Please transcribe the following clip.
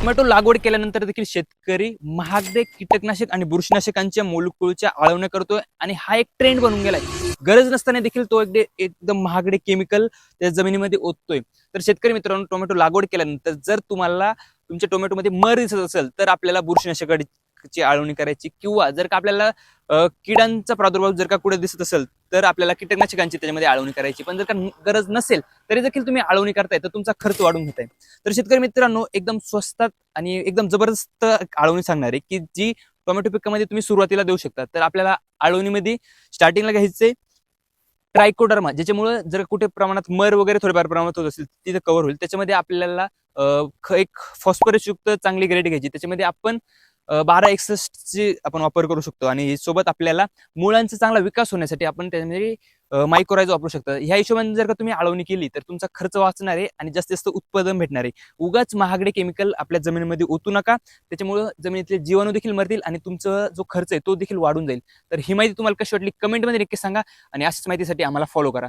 Tomato लागवड केल्यानंतर देखील शेतकरी महागडे कीटकनाशक आणि बुरशीनाशकांच्या मोलकुळच्या आळवण्या करतोय आणि हा एक ट्रेंड बनून गेलाय. गरज नसताना देखील तो एकदे एकदम महागडे केमिकल त्या जमिनीमध्ये ओततोय. तर शेतकरी मित्रांनो टोमॅटो लागवड केल्यानंतर जर तुम्हाला तुमच्या टोमॅटोमध्ये मर दिसत असेल तर आपल्याला बुरशीनाशकाची आळवणी करायची किंवा जर का आपल्याला किड्यांचा किडांचा प्रादुर्भाव जर का कुठे दिसत असेल तर आपल्याला कीटकनाशकांची त्याच्यामध्ये आळवणी करायची. पण जर का गरज नसेल तरी देखील तुम्ही आळवणी करताय तर तुमचा खर्च वाढून घेताय. तर शेतकरी मित्रांनो एकदम स्वस्तात आणि एकदम जबरदस्त आळवणी सांगणार आहे की जी टोमॅटो पिकामध्ये तुम्ही सुरुवातीला देऊ शकता तर आपल्याला आळवणीमध्ये स्टार्टिंगला घ्यायचे ट्रायकोडर्मा ज्याच्यामुळे जर कुठे प्रमाणात मर वगैरे थोड्याफार प्रमाणात होत असेल तिथे कव्हर होईल. त्याच्यामध्ये आपल्याला एक फॉस्फरस युक्त चांगली ग्रेड घ्यायची. त्याच्यामध्ये आपण बारा एकसष्टची आपण वापर करू शकतो आणि सोबत आपल्याला मुळांचा चांगला विकास होण्यासाठी आपण त्याच्यामध्ये मायक्रोराईज वापरू शकतो. ह्या हिशोबाने जर का तुम्ही आळवणी केली तर तुमचा खर्च वाचणार आहे आणि जास्तीत जास्त उत्पादन भेटणार आहे. उगाच महागडे केमिकल आपल्या जमिनीमध्ये ओतू नका. त्याच्यामुळं जमिनीतले जीवाणू देखील मरतील आणि तुमचा जो खर्च आहे तो देखील वाढून जाईल. तर ही माहिती तुम्हाला कशी वाटली? कमेंटमध्ये नक्की सांगा आणि अशाच माहितीसाठी आम्हाला फॉलो करा.